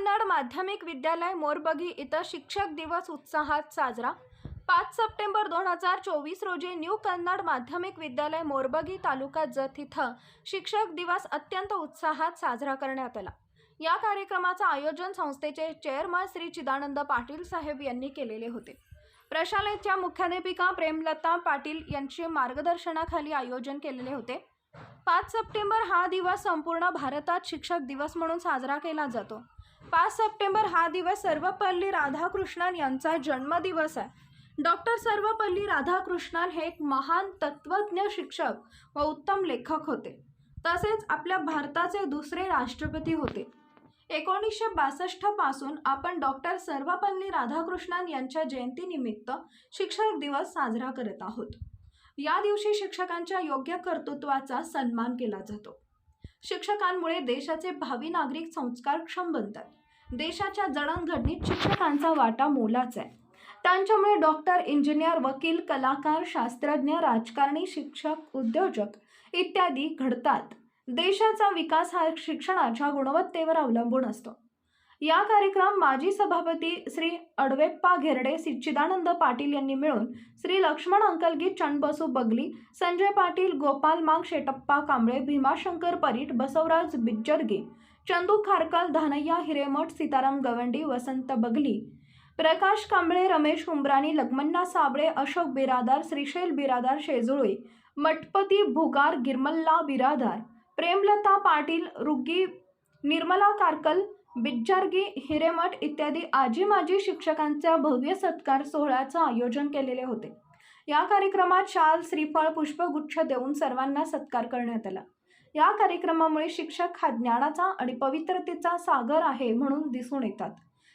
कन्नड माध्यमिक विद्यालय मोरबगी इथं शिक्षक दिवस उत्साहात साजरा. पाच सप्टेंबर दोन हजार चोवीस रोजी न्यू कन्नड माध्यमिक विद्यालय मोरबगी तालुका जत इथं शिक्षक दिवस अत्यंत उत्साहात साजरा करण्यात आला. या कार्यक्रमाचं आयोजन संस्थेचे चेअरमन श्री चिदानंद पाटील साहेब यांनी केलेले होते. प्रशालेच्या मुख्याध्यापिका प्रेमलता पाटील यांचे मार्गदर्शनाखाली आयोजन केलेले होते. पाच सप्टेंबर हा दिवस संपूर्ण भारतात शिक्षक दिवस म्हणून साजरा केला जातो. पाच सप्टेंबर हा दिवस सर्वपल्ली राधाकृष्णन यांचा जन्मदिवस आहे. डॉक्टर सर्वपल्ली राधाकृष्णन हे एक महान तत्त्वज्ञ शिक्षक व उत्तम लेखक होते. तसेच आपल्या भारताचे दुसरे राष्ट्रपती होते. एकोणीसशे बासष्टपासून आपण डॉक्टर सर्वपल्ली राधाकृष्णन यांच्या जयंतीनिमित्त शिक्षक दिवस साजरा करत आहोत. या दिवशी शिक्षकांच्या योग्य कर्तृत्वाचा सन्मान केला जातो. शिक्षकांमुळे देशाचे भावी नागरिक संस्कारक्षम बनतात. देशाच्या जडणघडणीत शिक्षकांचा वाटा मोलाच आहे. त्यांच्यामुळे डॉक्टर इंजिनियर वकील कलाकार शास्त्रज्ञ राजकारणी शिक्षक उद्योजक इत्यादी घडतात. देशाचा विकास हा शिक्षणाच्या गुणवत्तेवर अवलंबून असतो. या कार्यक्रम माजी सभापती श्री अडवेप्पा घेरडे श्री चिदानंद पाटील यांनी मिळून श्री लक्ष्मण अंकलगी चंडबसू बगली संजय पाटील गोपाल मांग शेटप्पा कांबळे भीमाशंकर परीट बसवराज बिज्जरगे चंदू खारकल धानय्या हिरेमठ सीताराम गवंडी वसंत बगली प्रकाश कांबळे रमेश उंबराणी लग्मण्णा साबळे अशोक बिरादार श्रीशैल बिरादार शेजुळे मठपती भुगार गिरमल्ला बिरादार प्रेमलता पाटील रुग्गी निर्मला कारकल बिज्जारगी हिरेमठ इत्यादी आजी माजी शिक्षकांच्या भव्य सत्कार सोहळ्याचं आयोजन केलेले होते. या कार्यक्रमात शाल श्रीफळ पुष्पगुच्छ देऊन सर्वांना सत्कार करण्यात आला. या कार्यक्रमामुळे शिक्षक हा ज्ञानाचा आणि पवित्रतेचा सागर आहे म्हणून दिसून येतात.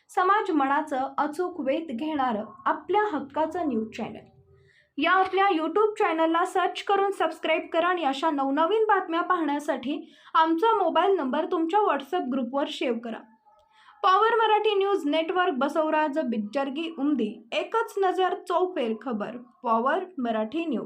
समाज मनाचं अचूक वेध घेणारं आपल्या हक्काचं न्यूज चॅनल. या आपल्या यूट्यूब चॅनलला सर्च करून सबस्क्राईब करा आणि अशा नवनवीन बातम्या पाहण्यासाठी आमचा मोबाईल नंबर तुमच्या व्हॉट्सअप ग्रुपवर शेव करा. Power Marathi News Network Basavaraj Bijjaragi Umadi. एकच नजर चौफेर खबर. Power Marathi News.